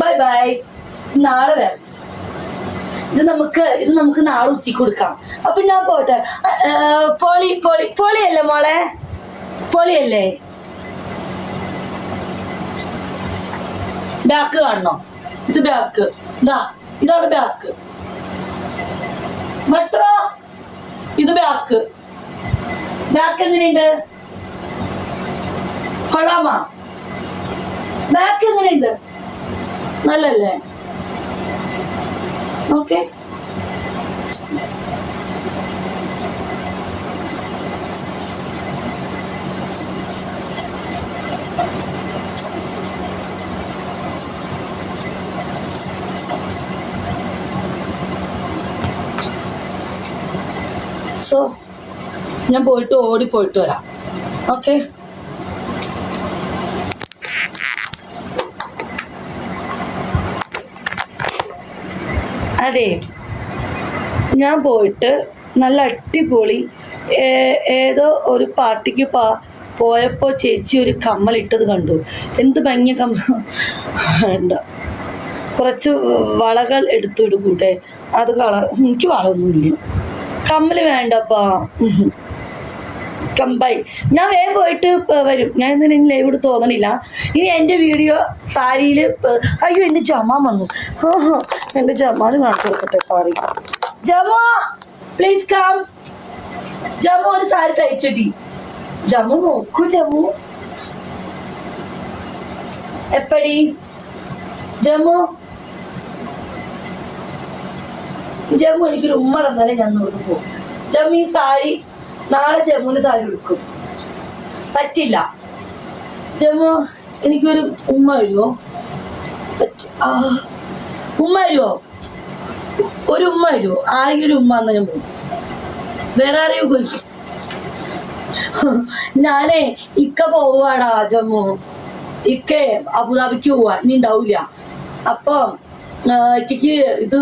Bye bye നാളെ വരച്ച ഇത് നമുക്ക് ഇത് നമുക്ക് നാളെ ഉച്ചയ്ക്ക് കൊടുക്കാം. അപ്പൊ ഞാൻ പോട്ടെ. പൊളി പൊളി പോളിയല്ലേ മോളെ? പോളിയല്ലേ? ബാക്ക് കാണണോ? ഇത് ബാക്ക് ഇതാ ഇതാണ് ബാക്ക് മട്ട ഇത് ബാക്ക്. ബാക്ക് എങ്ങനെയുണ്ട്? കൊള്ളാമാ? ബാക്ക് എങ്ങനെയുണ്ട്? നല്ലല്ലേ ഓക്കെ സോ ഞാൻ പോയിട്ട് ഓടി പോയിട്ട് വരാം. ഓക്കെ അതെ. ഞാൻ പോയിട്ട് നല്ല അടിപൊളി ഏതോ ഒരു പാർട്ടിക്ക് പാ പോയപ്പോൾ ചേച്ചി ഒരു കമ്മലിട്ടത് കണ്ടു. എന്ത് ഭംഗിയ കമ്മ വേണ്ട കുറച്ച് വളകൾ എടുത്തിടും കൂട്ടെ അത് വള എനിക്ക് വളമൊന്നുമില്ല. കമ്മൽ വേണ്ടപ്പാ. കമ്പായി കമ്പൈ ഞാൻ വേഗം പോയിട്ട് വരും. ഞാൻ ഇന്ന് ലൈവ് ഇട്ട് തോന്നണില്ല. ഇനി എന്റെ വീഡിയോ സാരിയിൽ അയ്യോ എന്റെ ജമാൻ വന്നു. എന്റെ ജമാന് കാണിച്ചു കൊടുക്കട്ടെ സാറി ജമോ പ്ലീസ് കം ജമ്മു ഒരു സാരി തയ്ച്ചിട്ടി. ജമ്മു നോക്കൂ ജമ്മു എപ്പടി? ജമ്മു ജമ്മു എനിക്കൊരു ഉമ്മ തന്നാലേ ഞാൻ നോക്കി പോകും. ജമ്മു ഈ സാരി നാളെ ജമ്മുവിന് സാരി എടുക്കും പറ്റില്ല. ജമ്മു എനിക്കൊരു ഉമ്മ വരുമോ ഉമ്മ വരുമോ ഒരു ഉമ്മ വരുമോ ആരെങ്കിലും ഒരു ഉമ്മ എന്നാ ഞാൻ പോകും. വേറെ ആരെയും ചോദിച്ചു ഞാനേ ഇക്ക പോവാടാ ജമ്മു. ഇക്കേ അബുദാബിക്ക് പോവാ. ഇനി ഉണ്ടാവില്ല അപ്പം ഇക്കയ്ക്ക് ഇത്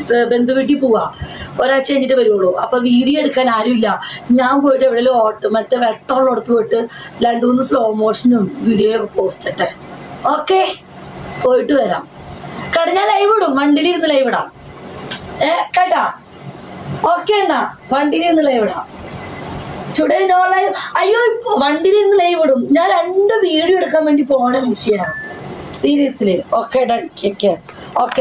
ബ- ബന്ധുവീട്ടിൽ പോവാ. ഒരാഴ്ച കഴിഞ്ഞിട്ട് വരുള്ളൂ അപ്പൊ വീഡിയോ എടുക്കാൻ ആരുമില്ല. ഞാൻ പോയിട്ട് എവിടെയെങ്കിലും ഓട്ടോ മറ്റേ വെട്ടമുള്ളടത്ത് പോയിട്ട് രണ്ടു മൂന്ന് സ്ലോ മോഷനും വീഡിയോ ഒക്കെ പോസ്റ്റ് ഇട്ടെ ഓക്കെ പോയിട്ട് വരാം. കേട്ടോ ഞാൻ ലൈവ് ഇടും. വണ്ടിയിൽ ഇരുന്ന് ലൈവ് ഇടാം. ഏ കേട്ടാ? ഓക്കെ എന്നാ. വണ്ടിയിൽ ഇരുന്ന് ലൈവ് ഇടാം. ടുഡേ നോ ലൈവ് അയ്യോ ഇപ്പൊ വണ്ടിയിൽ ഇരുന്ന് ലൈവ് ഇടും. ഞാൻ രണ്ട് വീഡിയോ എടുക്കാൻ വേണ്ടി പോണ വിഷയമാണ് സീരിയസ്ലി ഓക്കെ ഡൺ ഓക്കെ